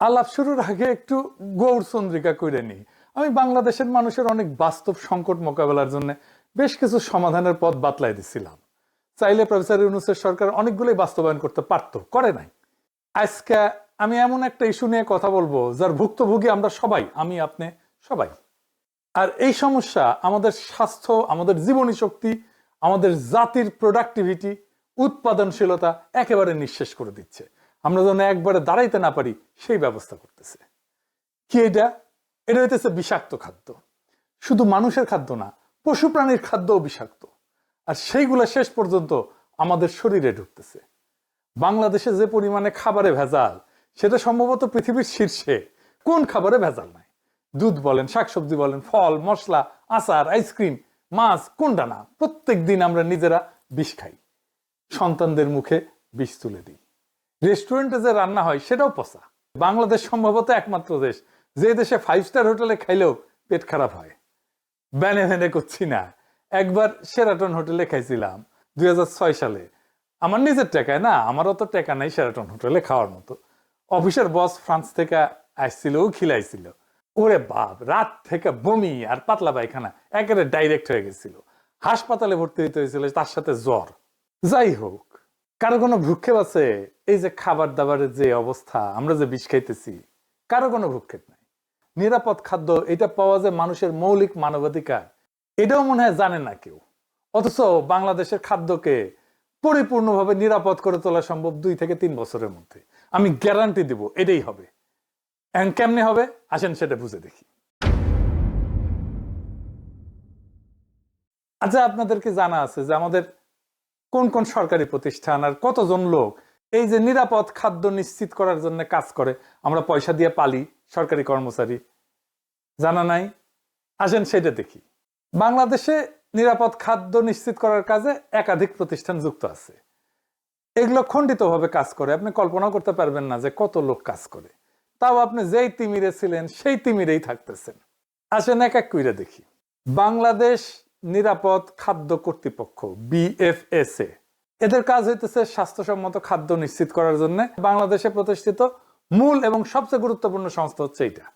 আলাপ শুরুর আগে একটু গৌর চন্দ্রিকা করে নিই। আমি বাংলাদেশের মানুষের অনেক বাস্তব সংকট মোকাবেলার জন্য বেশ কিছু সমাধানের পথ বাতলাই দিছিলাম। চাইলে প্রফেসর ইউনুসের সরকার অনেকগুলোই বাস্তবায়ন করতে পারত, করে নাই। আজকে আমি এমন একটা ইস্যু নিয়ে কথা বলব, যার ভুক্তভোগী আমরা সবাই, আমি, আপনি, সবাই। আর এই সমস্যা আমাদের স্বাস্থ্য, আমাদের জীবনী শক্তি, আমাদের জাতির প্রোডাক্টিভিটি উৎপাদনশীলতা একেবারে নিঃশেষ করে দিচ্ছে। আমরা যেন একবারে দাঁড়াইতে না পারি, সেই ব্যবস্থা করতেছে। কি এটা? এটা হইতেছে বিষাক্ত খাদ্য। শুধু মানুষের খাদ্য না, পশু প্রাণীর খাদ্যও বিষাক্ত। আর সেইগুলো শেষ পর্যন্ত আমাদের শরীরে ঢুকতেছে। বাংলাদেশে যে পরিমাণে খাবারে ভেজাল, সেটা সম্ভবত পৃথিবীর শীর্ষে। কোন খাবারে ভেজাল নাই? দুধ বলেন, শাকসবজি বলেন, ফল, মশলা, আচার, আইসক্রিম, মাছ, কোনটা না? প্রত্যেক দিন আমরা নিজেরা বিষ খাই। সন্তানদের মুখে বিষ তুলে দিই। রেস্টুরেন্টে যে রান্না হয়, সেটাও পচা। বাংলাদেশ সম্ভবত একমাত্র দেশ, যে দেশে ফাইভ স্টার হোটেলে খাইলেও পেট খারাপ হয়। ব্যানে ভ্যানে করছি না। একবার সেরাটন হোটেলে খাইছিলাম, দুই সালে। আমার নিজের টাকায় না, আমারও তো টাকা নাই সেরাটন হোটেলে খাওয়ার মতো। অফিসের বস ফ্রান্স থেকে আসছিল, ও খিলাইছিল। ওরে বাপ, রাত থেকে বমি আর পাতলা পায়খানা, একেবারে ডাইরেক্ট হয়ে গেছিল। হাসপাতালে ভর্তি হইতে হয়েছিল তার সাথে জ্বর। যাই হোক, কারও কোনো ভ্রুক্ষেপ আছে? এই যে খাবার দাবারের যে অবস্থা, আমরা যে বিষ খাইতেছি, কারও কোনো ভ্রুক্ষেপ নাই। নিরাপদ খাদ্য, এটা পাওয়া যায় মানুষের মৌলিক মানবাধিকার। এটাও মনে হয় জানে না কেউ। অথচ বাংলাদেশের খাদ্যকে পরিপূর্ণভাবে নিরাপদ করে তোলা সম্ভব দুই থেকে তিন বছরের মধ্যে। আমি গ্যারান্টি দিব, এটাই হবে। কেমনে হবে? আসেন সেটা বুঝে দেখি। আচ্ছা আপনাদেরকে জানা আছে যে আমাদের কোন কোন সরকারি প্রতিষ্ঠান আর কতজন লোক এই যে নিরাপদ খাদ্য নিশ্চিত করার জন্য কাজ করে, আমরা পয়সা দিয়ে পালি, সরকারি কর্মচারী। জানা নাই? আসেন সেটা দেখি। বাংলাদেশে নিরাপদ খাদ্য নিশ্চিত করার কাজে একাধিক প্রতিষ্ঠান যুক্ত আছে। এগুলো খণ্ডিতভাবে কাজ করে। আপনি কল্পনা করতে পারবেন না যে কত লোক কাজ করে। তাও আপনি যেই তিমিরে ছিলেন, সেই তিমিরেই থাকতেছেন। আসেন এক এক কইরা দেখি। বাংলাদেশ নিরাপদ খাদ্য কর্তৃপক্ষ, বিএফএসএ এদের কাজ হইতেছে স্বাস্থ্যসম্মত খাদ্য নিশ্চিত করার জন্য। বাংলাদেশে প্রতিষ্ঠিত মূল এবং সবচেয়ে গুরুত্বপূর্ণ সংস্থা হচ্ছে এটা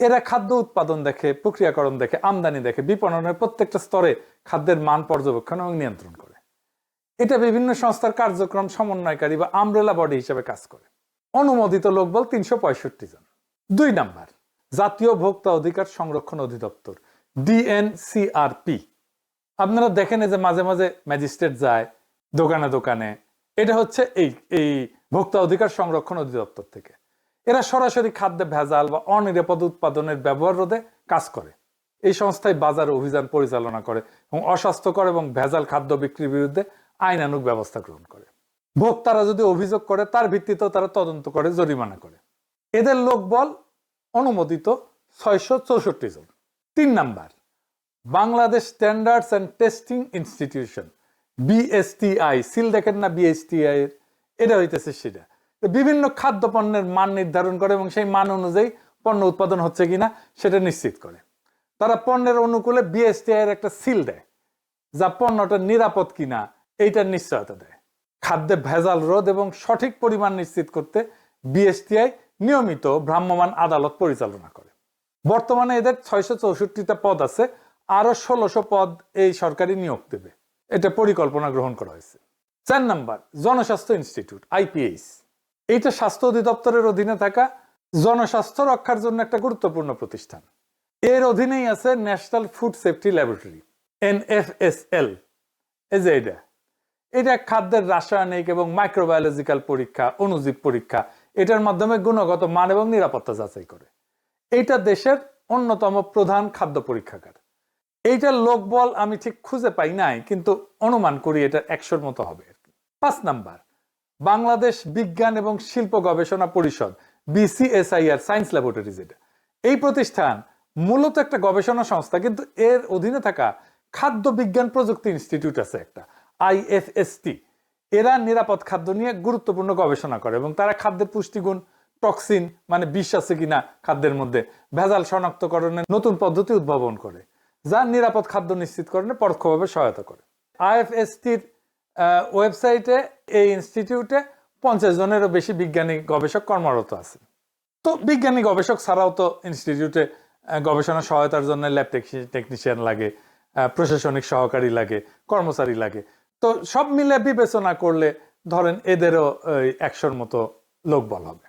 এরা খাদ্য উৎপাদন দেখে, প্রক্রিয়াকরণ দেখে, আমদানি দেখে, বিপণনের প্রত্যেকটা স্তরে খাদ্যের মান পর্যবেক্ষণ এবং নিয়ন্ত্রণ করে। এটা বিভিন্ন সংস্থার কার্যক্রম সমন্বয়কারী বা আমব্রেলা বডি হিসেবে কাজ করে। অনুমোদিত লোকবল তিনশো পঁয়ষট্টি জন। দুই নাম্বার, জাতীয় ভোক্তা অধিকার সংরক্ষণ অধিদপ্তর, ডিএনসিআরপি। আপনারা দেখেন যে মাঝে মাঝে ম্যাজিস্ট্রেট যায় দোকানে দোকানে। এটা হচ্ছে এই এই ভোক্তা অধিকার সংরক্ষণ অধিদপ্তর থেকে। এরা সরাসরি খাদ্যে ভেজাল বা অনিরাপদ উৎপাদনের ব্যবহার রোধে কাজ করে। এই সংস্থায় বাজার অভিযান পরিচালনা করে এবং অস্বাস্থ্যকর এবং ভেজাল খাদ্য বিক্রির বিরুদ্ধে আইনানুক ব্যবস্থা গ্রহণ করে। ভোক্তারা যদি অভিযোগ করে, তার ভিত্তিতেও তারা তদন্ত করে, জরিমানা করে। এদের লোকবল অনুমোদিত ছয়শো চৌষট্টি জন। তিন number, Bangladesh standards and testing institution BSTI seal দেখেন না বিএসটিআই এর? এটা হইতেছে সেটা। বিভিন্ন খাদ্য পণ্যের মান নির্ধারণ করে এবং সেই মান অনুযায়ী পণ্য উৎপাদন হচ্ছে কিনা সেটা নিশ্চিত করে। তারা পণ্যের অনুকূলে বিএসটিআই এর একটা সিল দেয়, যা পণ্যটা নিরাপদ কিনা এইটার নিশ্চয়তা দেয়। খাদ্যে ভেজাল রোধ এবং সঠিক পরিমাণ নিশ্চিত করতে বিএসটিআই নিয়মিত ভ্রাম্যমাণ আদালত পরিচালনা করে। বর্তমানে এদের ছয়শো চৌষট্টিটা পদ আছে আরও ষোলোশো পদ এই সরকারি নিয়োগ দেবে। এটা পরিকল্পনা গ্রহণ করা হয়েছে। চার নাম্বার, জনস্বাস্থ্য ইনস্টিটিউট, আইপিএইচ। এইটা স্বাস্থ্য অধিদপ্তরের অধীনে থাকা জনস্বাস্থ্য রক্ষার জন্য একটা গুরুত্বপূর্ণ প্রতিষ্ঠান। এর অধীনেই আছে national food safety laboratory, NFSL. এই যে এটা এটা খাদ্যের রাসায়নিক এবং মাইক্রোবায়োলজিক্যাল পরীক্ষা, অনুজীব পরীক্ষা, এটার মাধ্যমে গুণগত মান এবং নিরাপত্তা যাচাই করে। এটা দেশের অন্যতম প্রধান খাদ্য পরীক্ষাগার। এইটার লোকবল আমি ঠিক খুঁজে পাই নাই, কিন্তু অনুমান করি এটা একশোর মতো হবে পাঁচ নাম্বার, বাংলাদেশ বিজ্ঞান এবং শিল্প গবেষণা পরিষদ, বিসিএসআইআর, সায়েন্স ল্যাবরেটরিজ এটা। এই প্রতিষ্ঠান মূলত একটা গবেষণা সংস্থা, কিন্তু এর অধীনে থাকা খাদ্য বিজ্ঞান প্রযুক্তি ইনস্টিটিউট আছে একটা, আইএফএসটি। এরা নিরাপদ খাদ্য নিয়ে গুরুত্বপূর্ণ গবেষণা করে এবং তারা খাদ্যের পুষ্টিগুণ, টক্সিন মানে বিষ আছে কিনা খাদ্যের মধ্যে, ভেজাল শনাক্তকরণের নতুন পদ্ধতি উদ্ভাবন করে। যা নিরাপদ খাদ্য নিশ্চিতকরণে পরোক্ষভাবে সহায়তা করে। আইএফএসটির ওয়েবসাইটে, এই ইনস্টিটিউটে পঞ্চাশ জনেরও বেশি বিজ্ঞানী গবেষক কর্মরত আছে তো বিজ্ঞানী গবেষক ছাড়াও তো ইনস্টিটিউটে গবেষণা সহায়তার জন্য ল্যাব টেকনিশিয়ান লাগে প্রশাসনিক সহকারী লাগে, কর্মচারী লাগে। তো সব মিলে বিবেচনা করলে ধরেন এদেরও একশোর মতো লোকবল হবে।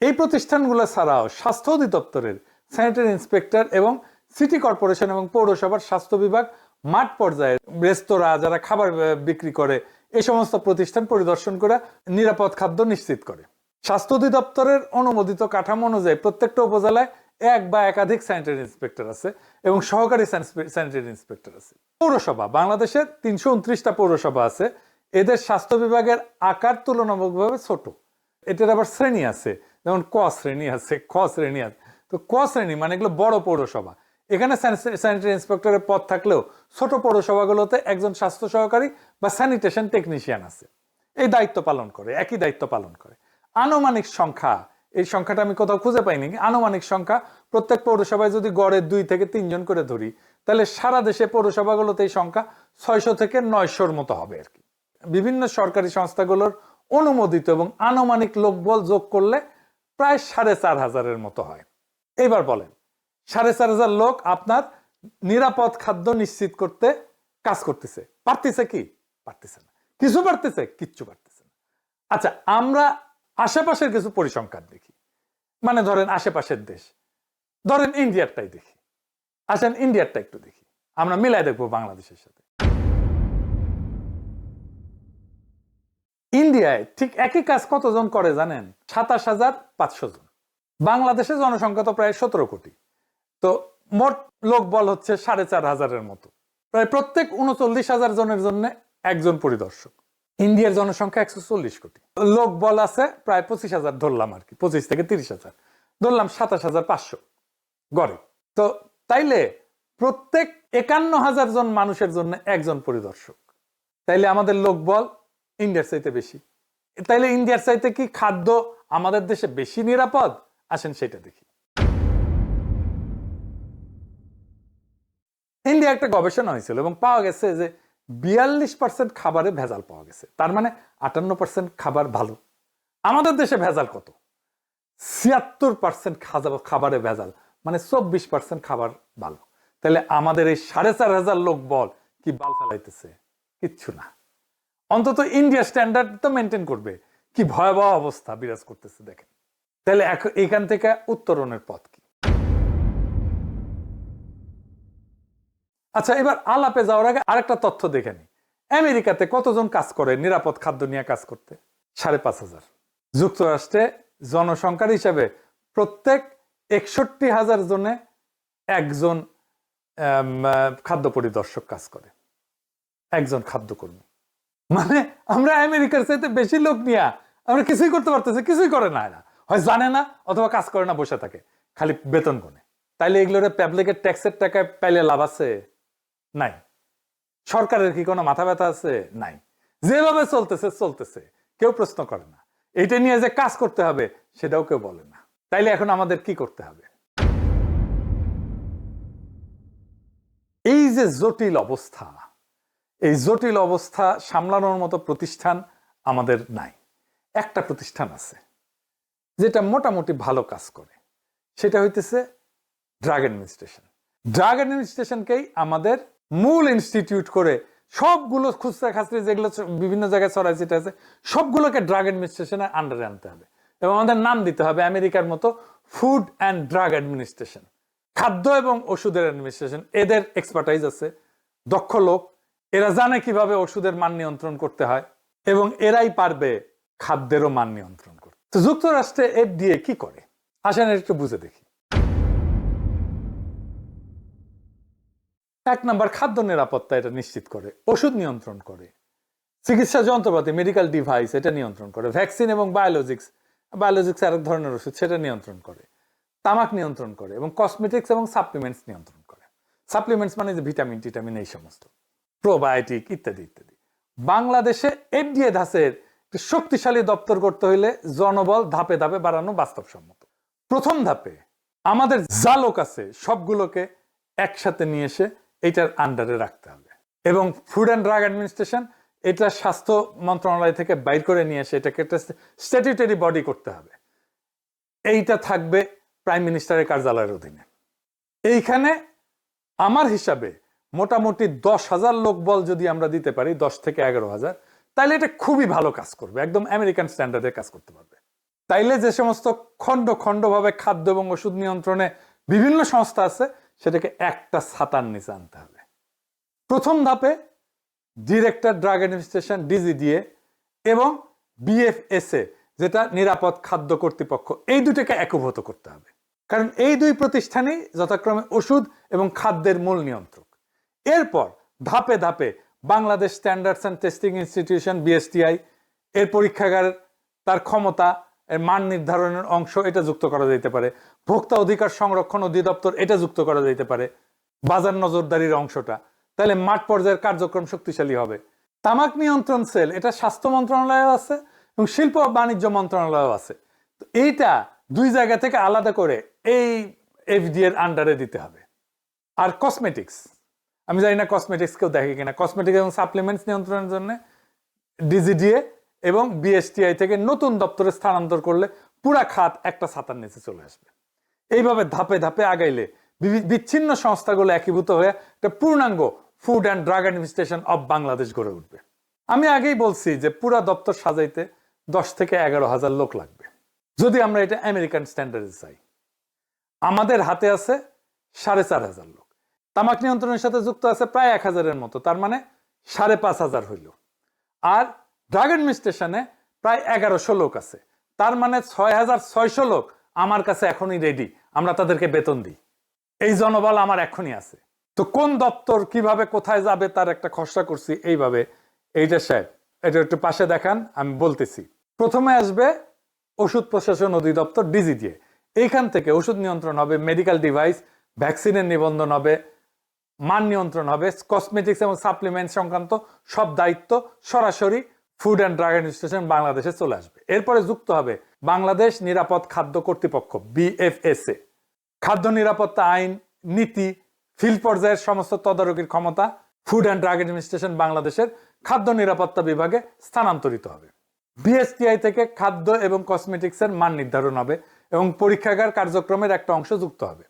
এই প্রতিষ্ঠানগুলো ছাড়াও স্বাস্থ্য অধিদপ্তরের, স্যানিটারি ইন্সপেক্টর এবং সিটি কর্পোরেশন এবং পৌরসভার স্বাস্থ্য বিভাগ মাঠ পর্যায়ে রেস্তোরাঁ, যারা খাবার বিক্রি করে এই সমস্ত প্রতিষ্ঠান পরিদর্শন করে নিরাপদ খাদ্য নিশ্চিত করে। স্বাস্থ্য অধিদপ্তরের অনুমোদিত কাঠামো অনুযায়ী প্রত্যেকটা উপজেলায় এক বা একাধিক স্যানিটারি ইন্সপেক্টর আছে এবং সহকারী স্যানিটারি ইন্সপেক্টর আছে। পৌরসভা বাংলাদেশের তিনশো উনত্রিশটা পৌরসভা আছে। এদের স্বাস্থ্য বিভাগের আকার তুলনামূলকভাবে ছোট। এটার আবার শ্রেণি আছে, যেমন ক শ্রেণি আছে, খ শ্রেণি আছে। তো ক শ্রেণি মানে এগুলো বড় পৌরসভা। এখানে স্যানিটারি ইন্সপেক্টরের পদ থাকলেও ছোট পৌরসভাগুলোতে একজন স্বাস্থ্য সহকারী বা স্যানিটেশন টেকনিশিয়ান আছে। এই দায়িত্ব পালন করে, একই দায়িত্ব পালন করে। আনুমানিক সংখ্যা, এই সংখ্যাটা আমি কোথাও খুঁজে পাইনি, আনুমানিক সংখ্যা প্রত্যেক পৌরসভায় যদি গড়ে দুই থেকে তিনজন করে ধরি, তাহলে সারা দেশে পৌরসভাগুলোতে এই সংখ্যা ছয়শো থেকে নয়শোর মতো হবে আর কি। বিভিন্ন সরকারি সংস্থাগুলোর অনুমোদিত এবং আনুমানিক লোকবল যোগ করলে প্রায় সাড়ে চার হাজারের মতো হয়। এইবার বলেন সাড়ে চার হাজার লোক আপনার নিরাপদ খাদ্য নিশ্চিত করতে কাজ করতেছে। পারতেছে কি? পারতেছে না। কিছু পারতেছে, কিচ্ছু পারতেছে না। আচ্ছা আমরা আশেপাশের কিছু পরিসংখ্যান দেখি। মানে ধরেন আশেপাশের দেশ। ধরেন ইন্ডিয়ারটাই দেখি। আসেন ইন্ডিয়ারটা একটু দেখি। আমরা মিলাই দেখব বাংলাদেশের সাথে। ইন্ডিয়ায় ঠিক একই কাজ কতজন করে জানেন? সাতাশ হাজার পাঁচশো জন। বাংলাদেশের জনসংখ্যা তো প্রায় সতেরো কোটি। তো মোট লোক বল হচ্ছে সাড়ে চার হাজারের মতো। প্রায় প্রত্যেক উনচল্লিশ হাজার জনের জন্য একজন পরিদর্শক। ইন্ডিয়ার জনসংখ্যা একশো চল্লিশ কোটি। লোক বল আছে প্রায় পঁচিশ হাজার, ধরলাম আর কি, পঁচিশ থেকে তিরিশ হাজার। ধরলাম সাতাশ হাজার পাঁচশো। গড়ে। তো তাইলে প্রত্যেক একান্ন হাজার জন মানুষের জন্য একজন পরিদর্শক। তাইলে আমাদের লোক বল ইন্ডিয়ার চাইতে বেশি। তাইলে ইন্ডিয়ার চাইতে কি খাদ্য আমাদের দেশে বেশি নিরাপদ? আসেন সেটা দেখি। ইন্ডিয়া একটা গবেষণা হয়েছিল এবং পাওয়া গেছে যে বিয়াল্লিশ পার্সেন্ট খাবারে ভেজাল পাওয়া গেছে। তার মানে আটান্ন পার্সেন্ট খাবার ভালো। আমাদের দেশে ভেজাল কত? ছিয়াত্তর পার্সেন্ট খাবারে ভেজাল মানে চব্বিশ পার্সেন্ট খাবার ভালো। তাহলে আমাদের এই সাড়ে চার হাজার লোক বল কি বাল ফেলাইতেছে? কিচ্ছু না। অন্তত ইন্ডিয়া স্ট্যান্ডার্ড তো মেনটেন করবে। কি ভয়াবহ অবস্থা বিরাজ করতেছে দেখেন। তাহলে এখন- এখান থেকে উত্তরণের পথ আচ্ছা এবার আলাপে যাওয়ার আগে আরেকটা তথ্য দেখে নি আমেরিকাতে কতজন কাজ করে নিরাপদ খাদ্য নিয়ে কাজ করতে? সাড়ে পাঁচ হাজার। যুক্তরাষ্ট্রে জনসংখ্যার হিসাবে প্রত্যেক একষট্টি হাজার জনে একজন খাদ্য পরিদর্শক কাজ করে। একজন খাদ্যকর্মী। মানে আমরা আমেরিকার চাইতে বেশি লোক নিয়ে আমরা কিছুই করতে পারতেছি, কিছুই করে না এরা। হয় জানে না অথবা কাজ করে না, বসে থাকে। খালি বেতন গুনে। তাইলে এগুলোর পাবলিকের ট্যাক্সের টাকায় পাইলে লাভ আছে? নাই। সরকারের কি কোনো মাথা ব্যথা আছে? নাই। যেভাবে চলতেছে চলতেছে। কেউ প্রশ্ন করে না। এটা নিয়ে যে কাজ করতে হবে, সেটাও কেউ বলে না। তাইলে এখন আমাদের কি করতে হবে? এই যে জটিল অবস্থা, এই জটিল অবস্থা সামলানোর মতো প্রতিষ্ঠান আমাদের নাই। একটা প্রতিষ্ঠান আছে, যেটা মোটামুটি ভালো কাজ করে। সেটা হইতেছে ড্রাগ অ্যাডমিনিস্ট্রেশন। ড্রাগ অ্যাডমিনিস্ট্রেশনকেই আমাদের মূল ইনস্টিটিউট করে সবগুলো খুচরা খাচরি যেগুলো বিভিন্ন জায়গায় ছড়াই ছিটা আছে, সবগুলোকে ড্রাগ অ্যাডমিনিস্ট্রেশনের আন্ডারে আনতে হবে। এবং আমাদের নাম দিতে হবে আমেরিকার মতো ফুড অ্যান্ড ড্রাগ অ্যাডমিনিস্ট্রেশন খাদ্য এবং ওষুধের অ্যাডমিনিস্ট্রেশন এদের এক্সপার্টাইজ আছে, দক্ষ লোক, এরা জানে কীভাবে ওষুধের মান নিয়ন্ত্রণ করতে হয়, এবং এরাই পারবে খাদ্যেরও মান নিয়ন্ত্রণ করতে। তো যুক্তরাষ্ট্রে এফডিএ কি করে? আসেন একটু বুঝে দেখি। এক নম্বর খাদ্য নিরাপত্তা এটা নিশ্চিত করে, ওষুধ নিয়ন্ত্রণ করে, চিকিৎসা যন্ত্রপাতি মেডিকেল ডিভাইস এটা নিয়ন্ত্রণ করে ভ্যাকসিন এবং বায়োলজিক্স বায়োলজিক্স আরেক ধরনের ওষুধ সেটা নিয়ন্ত্রণ করে, তামাক নিয়ন্ত্রণ করে এবং কসমেটিক্স এবং সাপ্লিমেন্টস নিয়ন্ত্রণ করে। সাপ্লিমেন্টস মানে যে ভিটামিন টিটামিন এই সমস্ত প্রোবায়োটিক ইত্যাদি ইত্যাদি। বাংলাদেশে এফডিএ ধাসের শক্তিশালী দপ্তর করতে হইলে জনবল ধাপে ধাপে বাড়ানো বাস্তবসম্মত। প্রথম ধাপে আমাদের যা লোক আছে, সবগুলোকে একসাথে নিয়ে এসে এটার আন্ডারে রাখতে হবে। এবং ফুড অ্যান্ড ড্রাগ অ্যাডমিনিস্ট্রেশন এটা স্বাস্থ্য মন্ত্রণালয় থেকে বাইর করে নিয়ে এসে এটাকে একটা স্ট্যাটিউটারি বডি করতে হবে। এইটা থাকবে প্রাইম মিনিস্টারের কার্যালয়ের অধীনে। এইখানে আমার হিসাবে মোটামুটি দশ হাজার লোক বল যদি আমরা দিতে পারি, দশ থেকে এগারো হাজার তাইলে এটা খুবই ভালো কাজ করবে, একদম আমেরিকান স্ট্যান্ডার্ডে কাজ করতে পারবে। তাইলে যে সমস্ত খণ্ড খণ্ডভাবে খাদ্য এবং ওষুধ নিয়ন্ত্রণে বিভিন্ন সংস্থা আছে সেটাকে একটা ছাতার নিচে আনতে হবে। প্রথম ধাপে ডিরেক্টর ড্রাগ অ্যাডমিনিস্ট্রেশন, ডিজিডিএ এবং বিএফএসএ, যেটা নিরাপদ খাদ্য কর্তৃপক্ষ, এই দুটোকে একভূত করতে হবে। কারণ এই দুই প্রতিষ্ঠানই যথাক্রমে ওষুধ এবং খাদ্যের মূল নিয়ন্ত্রক। এরপর ধাপে ধাপে Bangladesh standards and testing institution, BSTI, এর পরীক্ষাগার, তার ক্ষমতা মান নির্ধারণের অংশ এটা যুক্ত করা যেতে পারে। ভোক্তা অধিকার সংরক্ষণ অধিদপ্তর এটা যুক্ত করা যেতে পারে, বাজার নজরদারির অংশটা। তাহলে মাঠ পর্যায়ের কার্যক্রম শক্তিশালী হবে। তামাক নিয়ন্ত্রণ সেল, এটা স্বাস্থ্য মন্ত্রণালয় আছে এবং শিল্প বাণিজ্য মন্ত্রণালয় আছে। তো এইটা দুই জায়গা থেকে আলাদা করে এই এফডি এর আন্ডারে দিতে হবে। আর কসমেটিক্স আমি জানি না কসমেটিক্স কেউ দেখে কিনা। কসমেটিক্স এবং সাপ্লিমেন্টস নিয়ন্ত্রণের জন্য ডিজিডিএ এবং বিএসটিআই থেকে নতুন দপ্তরে স্থানান্তর করলে পুরা খাত একটা ছাতার নিচে চলে আসবে। এইভাবে ধাপে ধাপে আগাইলে বিচ্ছিন্ন সংস্থাগুলো একীভূত হয়ে একটা পূর্ণাঙ্গ food and drug administration of Bangladesh গড়ে উঠবে। আমি আগেই বলছি যে পুরা দপ্তর সাজাইতে দশ থেকে এগারো হাজার লোক লাগবে। যদি আমরা এটা আমেরিকান স্ট্যান্ডার্ডে চাই। আমাদের হাতে আছে সাড়ে চার হাজার লোক। তামাক নিয়ন্ত্রণের সাথে যুক্ত আছে প্রায় এক হাজারের মতো। তার মানে সাড়ে পাঁচ হাজার হইল। আর ড্রাগ স্টেশনে প্রায় এগারোশো লোক আছে। তার মানে ছয় হাজার ছয়শো লোক আমার কাছে এখনই রেডি আমরা তাদেরকে বেতন দিই। এই জনবল আমার এখনই আছে। তো কোন দপ্তর কীভাবে কোথায় যাবে তার একটা খসড়া করছি এইভাবে। এইটা সাহেব এটা একটু পাশে দেখান, আমি বলতেছি। প্রথমে আসবে ওষুধ প্রশাসন অধিদপ্তর ডিজি দিয়ে এইখান থেকে ওষুধ নিয়ন্ত্রণ হবে মেডিকেল ডিভাইস ভ্যাকসিনের নিবন্ধন হবে, মান নিয়ন্ত্রণ হবে কসমেটিক্স এবং সাপ্লিমেন্ট সংক্রান্ত সব দায়িত্ব সরাসরি ফুড অ্যান্ড ড্রাগ অ্যাডমিনিস্ট্রেশন বাংলাদেশে চলে আসবে। এরপরে যুক্ত হবে বাংলাদেশ নিরাপদ খাদ্য কর্তৃপক্ষ বিএফএসএ খাদ্য নিরাপত্তা আইন, নীতি ফিল্ড পর্যায়ের সমস্ত তদারকির ক্ষমতা ফুড অ্যান্ড ড্রাগ অ্যাডমিনিস্ট্রেশন বাংলাদেশের খাদ্য নিরাপত্তা বিভাগে স্থানান্তরিত হবে। বিএসটিআই থেকে খাদ্য এবং কসমেটিক্সের মান নির্ধারণ হবে এবং পরীক্ষাগার কার্যক্রমের একটা অংশ যুক্ত হবে।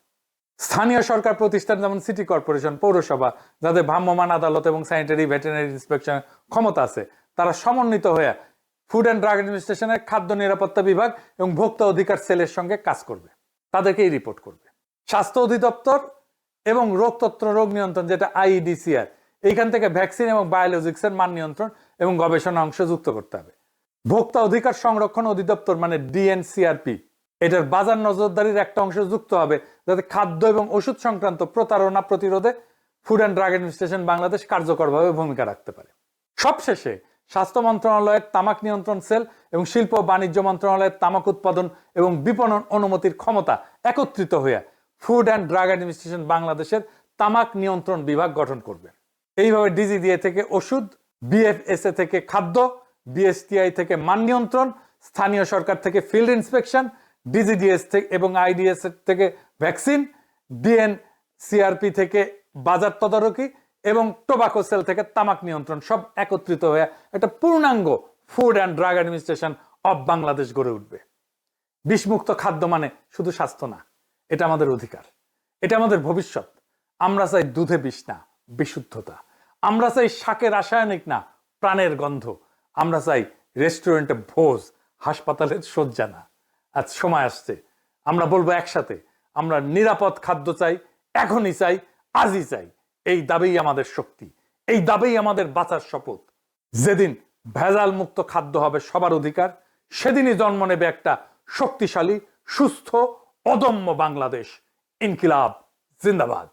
স্থানীয় সরকার প্রতিষ্ঠান যেমন সিটি কর্পোরেশন পৌরসভা, যাদের ভ্রাম্যমাণ আদালত এবং স্যানিটারি ভেটেরিনারি ইন্সপেকশন ক্ষমতা আছে তারা সমন্বিত হয়ে ফুড অ্যান্ড ড্রাগ অ্যাডমিনিস্ট্রেশনের খাদ্য নিরাপত্তা বিভাগ এবং ভোক্তা অধিকার সেলের সঙ্গে কাজ করবে। তাদেরকেই রিপোর্ট করবে। স্বাস্থ্য অধিদপ্তর এবং রোগতত্ত্ব রোগ নিয়ন্ত্রণ, যেটা আইডিসিআর এইখান থেকে ভ্যাকসিন এবং বায়োলজিক্সের মান নিয়ন্ত্রণ এবং গবেষণা অংশ যুক্ত করতে হবে। ভোক্তা অধিকার সংরক্ষণ অধিদপ্তর মানে ডিএনসিআরপি এটার বাজার নজরদারির একটা অংশ যুক্ত হবে, যাতে খাদ্য এবং ওষুধ সংক্রান্ত প্রতারণা প্রতিরোধে food and drug administration Bangladesh কার্যকরভাবে ভূমিকা রাখতে পারে। সবশেষে স্বাস্থ্য মন্ত্রণালয়ের তামাক নিয়ন্ত্রণ সেল এবং শিল্প বাণিজ্য মন্ত্রণালয়ের তামাক উৎপাদন এবং বিপণন অনুমতির ক্ষমতা একত্রিত হয়ে ফুড অ্যান্ড ড্রাগ অ্যাডমিনিস্ট্রেশন বাংলাদেশের তামাক নিয়ন্ত্রণ বিভাগ গঠন করবে। এইভাবে ডিজিডিএ থেকে ওষুধ বিএফএসএ থেকে খাদ্য বিএসটিআই থেকে মান নিয়ন্ত্রণ, স্থানীয় সরকার থেকে ফিল্ড ইন্সপেকশন ডিজিডিএস থেকে এবং আইডিএস থেকে ভ্যাকসিন ডিএন সিআরপি থেকে বাজার তদারকি এবং টোবাকো সেল থেকে তামাক নিয়ন্ত্রণ সব একত্রিত হয়ে একটা পূর্ণাঙ্গ food and drug administration of Bangladesh গড়ে উঠবে। বিষমুক্ত খাদ্য মানে শুধু স্বাস্থ্য না, এটা আমাদের অধিকার, এটা আমাদের ভবিষ্যৎ। আমরা চাই দুধে বিষ না, বিশুদ্ধতা। আমরা চাই শাকে রাসায়নিক না, প্রাণের গন্ধ। আমরা চাই রেস্টুরেন্টে ভোজ, হাসপাতালের শয্যা না। আজ সময় আসছে, আমরা বলব একসাথে, আমরা নিরাপদ খাদ্য চাই, এখনই চাই, আজই চাই। এই দাবেই আমাদের শক্তি, এই দাবিই আমাদের বাঁচার শপথ। যেদিন ভেজাল মুক্ত খাদ্য হবে সবার অধিকার, সেদিনই জন্ম নেবে একটা শক্তিশালী, সুস্থ, অদম্য বাংলাদেশ। ইনকিলাব, জিন্দাবাদ।